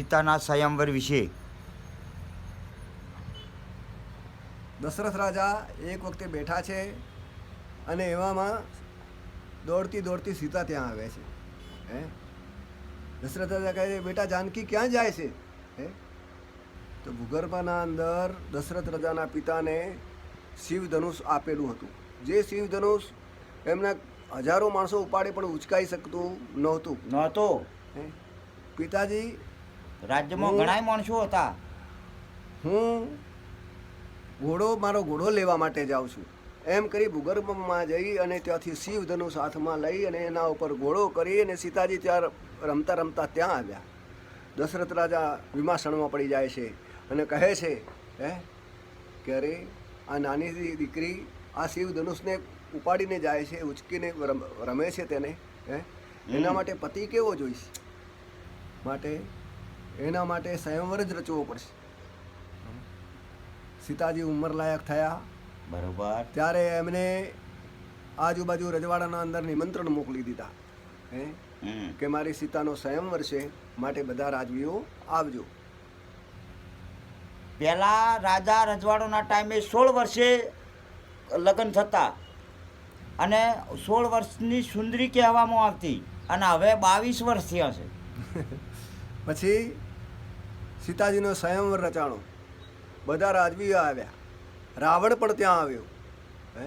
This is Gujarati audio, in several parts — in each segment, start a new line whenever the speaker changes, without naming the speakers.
સીતાના સ્વયંવર વિશે.
દશરથ રાજા એક વખતે બેઠા છે અને એવામાં દોડતી દોડતી સીતા ત્યાં આવે છે. હે? દશરથ રાજા કહે છે બેટા જાનકી ક્યાં જાય છે? હે? તો ભૂગર્ભના અંદર દશરથ રાજાના પિતાને શિવધનુષ આપેલું હતું. જે શિવધનુષ એમના હજારો માણસો ઉપાડે પણ ઉચકાઈ શકતું નહોતું.
નહોતું.
હે? પિતાજી
રાજ્યમાં ઘણાય માણસો હતા.
હું ઘોડો મારો ઘોડો લેવા માટે જાઉં છું. એમ કરી ભૂગર્ભમાં જઈ અને ત્યાંથી શિવ ધનુષ હાથમાં લઈ અને એના ઉપર ઘોડો કરી અને સીતાજી ત્યાં રમતા રમતા ત્યાં આવ્યા. દશરથ રાજા વિમાસણમાં પડી જાય છે અને કહે છે હે કે અરે આ નાની દીકરી આ શિવ ધનુષને ઉપાડીને જાય છે ઉચકીને રમ- રમે છે તેને હે? એના માટે પતિ કેવો જોઈશ? માટે એના માટે સ્વયંવર જ રચવો પડશે. સીતાજી ઉંમરલાયક થયા.
બરોબર.
ત્યારે એમને આજુબાજુ રજવાડાના અંદર નિમંત્રણ મોકલી દીધા. હે? કે મારી સીતાનો સ્વયંવર છે માટે બધા રાજવીઓ આવજો.
પહેલા રાજા રજવાડોના ટાઈમે સોળ વર્ષે લગ્ન થતા અને સોળ વર્ષની સુંદરી કહેવામાં આવતી અને હવે બાવીસ વર્ષ થયા છે.
પછી સીતાજીનો સ્વયંવર રચાણો. બધા રાજવીઓ આવ્યા. રાવણ પણ ત્યાં આવ્યો. હે?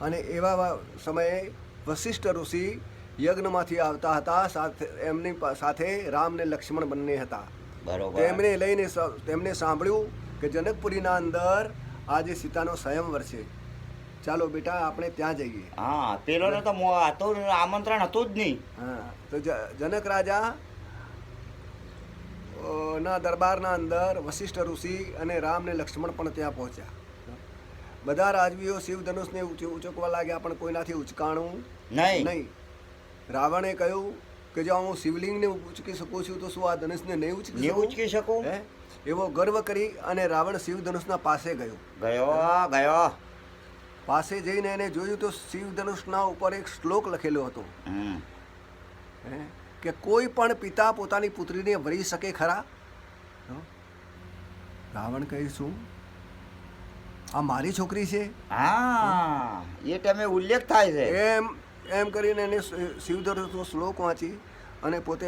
અને એવા સમયે વશિષ્ઠ ઋષિ યજ્ઞમાંથી આવતા હતા સાથે એમની સાથે રામ ને લક્ષ્મણ બંને હતા.
બરોબર.
તેમણે લઈને તેમને તેમણે સાંભળ્યું કે જનકપુરીના અંદર આજે સીતાનો સ્વયંવર છે. ચાલો બેટા આપણે ત્યાં જઈએ.
હા પેલો તો તો આમંત્રણ હતું જ નહીં.
હા તો જનક રાજા ના દરબારના અંદર વશિષ્ઠ ઋષિ અને રામ ને લક્ષ્મણ પણ ત્યાં પહોંચ્યા. બધા રાજવીઓ શિવ ધનુષને ઉંચ- લાગ્યા પણ કોઈનાથી ઉચકાણું
નહીં.
નહીં. રાવણે કહ્યું કે જો હું શિવલિંગને ઉચકી શકું છું તો શું આ ધનુષને નહીં ઉચકી
ઉચકી શકું?
એવો ગર્વ કરી અને રાવણ શિવ ધનુષના પાસે ગયો.
ગયો ગયો.
પાસે જઈને એને જોયું તો શિવ ધનુષના ઉપર એક શ્લોક લખેલો હતો. કે કોઈ પણ પિતા પોતાની પુત્રીને વરી શકે ખરા? રાવણ કહી શું? આ મારી છોકરી છે?
હા એ ટાઈમે ઉલ્લેખ થાય છે.
એમ એમ કરીને એને શિવધરનો શ્લોક વાંચી અને પોતે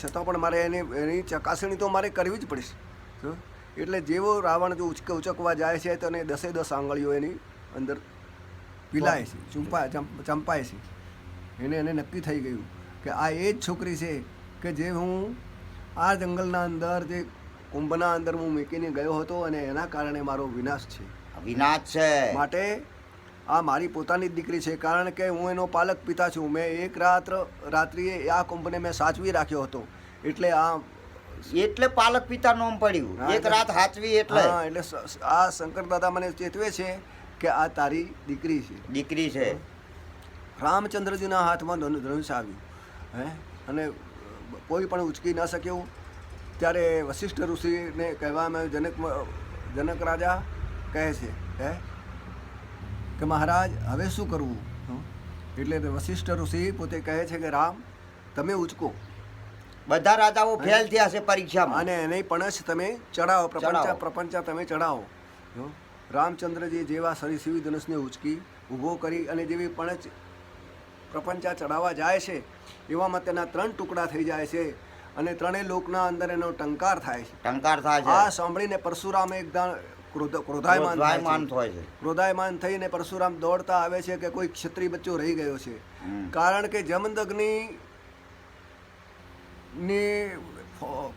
છતાં પણ મારે એની એની ચકાસણી તો મારે કરવી જ પડશે. એટલે જેવો રાવણ જો ઉચક ઉચકવા જાય છે તો એને દસે દસ આંગળીઓ એની અંદર પીલાય છે ચૂંપા ચંપાય છે. એને એને નક્કી થઈ ગયું કે આ એ જ છોકરી છે કે જે હું આ જંગલના અંદર જે કુંભના અંદર હું મૂકીને ગયો હતો અને એના કારણે મારો વિનાશ છે.
વિનાશ છે.
માટે આ મારી પોતાની જ દીકરી છે કારણ કે હું એનો પાલક પિતા છું. મેં એક રાત્ર રાત્રિએ આ કુંભને મેં સાચવી રાખ્યો હતો. એટલે આ
એટલે પાલક પિતા નોમ પડ્યું. એક રાત હાચવી એટલે.
હા એટલે આ શંકર દાદા મને ચેતવે છે કે આ તારી દીકરી છે.
દીકરી છે.
રામચંદ્રજીના હાથમાં ધનુ ધનુષ આવ્યું હે? અને કોઈ પણ ઉચકી ન શક્યું ત્યારે વશિષ્ઠ ઋષિને કહેવામાં આવ્યું જનક જનક રાજા કહે છે હે? કે મહારાજ હવે શું કરવું? એટલે વશિષ્ઠ ઋષિ પોતે કહે છે કે રામ તમે ઉચકો.
બધા રાજાઓ ફેલ થયા છે પરીક્ષામાં.
અને એને પણછ તમે ચડાવો પ્રપંચા પ્રપંચા તમે ચડાવો રામચંદ્રજી જેવા સરિસિવી ધનુષને ઉચકી ઊભો કરી અને જેવી પણ પ્રપંચા ચડાવવા જાય છે એવામાં તેના ત્રણ ટુકડા થઈ જાય છે અને ત્રણેય લોકના અંદર એનો ટંકાર થાય છે.
ટંકાર થાય
આ સાંભળીને પરશુરામ એકદમ ક્રોધ ક્રોધાયમાન થાય છે.
છે.
ક્રોધાયમાન થઈને પરશુરામ દોડતા આવે છે કે કોઈ ક્ષત્રિય બચ્ચો રહી ગયો છે. કારણ કે જમદગ્નિ ની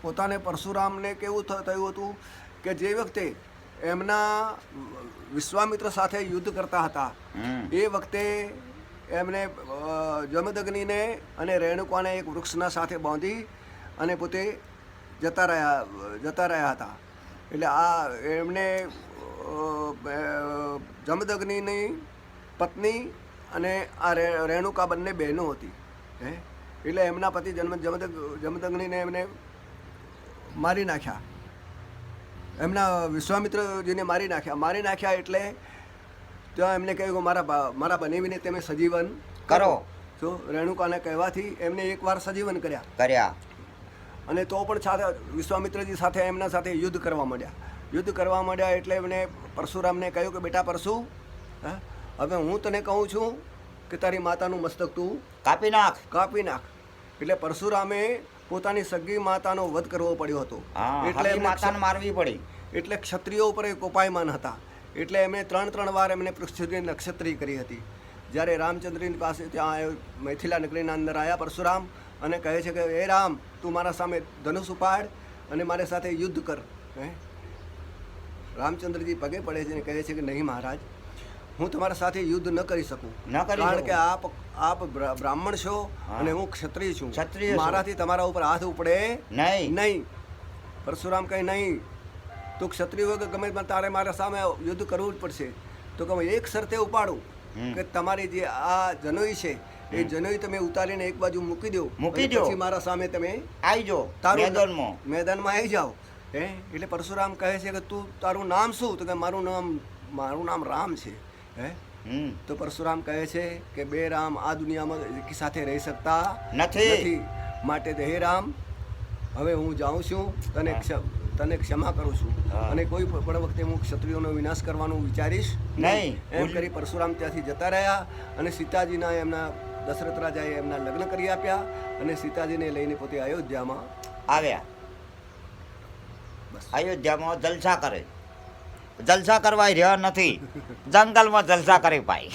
પોતાને પરશુરામને કેવું થયું હતું કે જે વખતે એમના વિશ્વામિત્ર સાથે યુદ્ધ કરતા હતા. એ વખતે એમને જમદગ્નિને અને રેણુકાને એક વૃક્ષના સાથે બાંધી અને પોતે જતા રહ્યા જતા રહ્યા હતા. એટલે આ એમને જમદગ્નિની પત્ની અને આ રેણુકા બંને બહેનો હતી. હે? એટલે એમના પતિ જન્મ જમદગ જમદગ્નિને એમને મારી નાખ્યા. એમના વિશ્વામિત્રજીને મારી નાખ્યા મારી નાખ્યા એટલે ત્યાં એમને કહ્યું કે મારા મારા બનાવીને તમે સજીવન
કરો.
તો રેણુકાને કહેવાથી એમને એકવાર સજીવન કર્યા.
કર્યા.
અને તો પણ સાથે વિશ્વામિત્રજી સાથે એમના સાથે યુદ્ધ કરવા માંડ્યા. યુદ્ધ કરવા માંડ્યા એટલે એમને પરશુરામને કહ્યું કે બેટા પરશુ હા, હવે હું તને કહું છું કે તારી માતાનું મસ્તક તું
કાપી નાખ.
કાપી નાખ. એટલે પરશુરામે પોતાની સગી માતાનો વધ કરવો પડ્યો હતો. એટલે
માતાને મારવી પડી.
એટલે ક્ષત્રિયો ઉપર એ કોપાયમાન હતા. એટલે એમણે ત્રણ ત્રણ વાર એમને પૃથ્વીની નક્ષત્રી કરી હતી. જ્યારે રામચંદ્રની પાસે ત્યાં મૈથિલા નગરીના અંદર આવ્યા પરશુરામ અને કહે છે કે એ રામ તું મારા સામે ધનુષ ઉપાડ અને મારી સાથે યુદ્ધ કર. હે? રામચંદ્રજી પગે પડે છે અને કહે છે કે નહીં મહારાજ હું તમારા સાથે યુદ્ધ ન કરી શકું.
ન કરી
કારણ કે આપ આપ બ્રા- બ્રાહ્મણ છો અને હું ક્ષત્રિય છું.
ક્ષત્રિય
મારાથી તમારા ઉપર હાથ ઉપડે
નહીં.
નહીં. પરશુરામ કહે નહીં. તું ક્ષત્રિય હોય કે ગમે તારે મારા સામે યુદ્ધ કરવું જ પડશે. તો કે એક શરતે ઉપાડું કે તમારી જે આ જનોઈ છે એ જનોઈ તમે ઉતારીને એક બાજુ મૂકી દો
મૂકી દો.
પછી મારા સામે તમે
આવી જાઓ
તારું
મેદાનમાં.
મેદાનમાં આવી જાઓ. હે? એટલે પરશુરામ કહે છે કે તું તારું નામ શું? તો કે મારું નામ મારું નામ રામ છે. હે? તો પરશુરામ કહે છે કે બે રામ આ દુનિયામાં સાથે રહી શકતા
નથી.
માટે હે રામ હવે હું જાઉં છું તને તને ક્ષમા કરું છું. અને કોઈ પણ વખતે હું ક્ષત્રિયોનો વિનાશ કરવાનું વિચારીશ.
નહીં.
એમ કરી પરશુરામ ત્યાંથી જતા રહ્યા અને સીતાજીના એમના દશરથ રાજાએ એમના લગ્ન કરી આપ્યા અને સીતાજીને લઈને પોતે અયોધ્યામાં
આવ્યા. અયોધ્યામાં જલસા કરે. જલસા કરવા રહ્યા નથી. જંગલમાં જલસા કરી પાઈ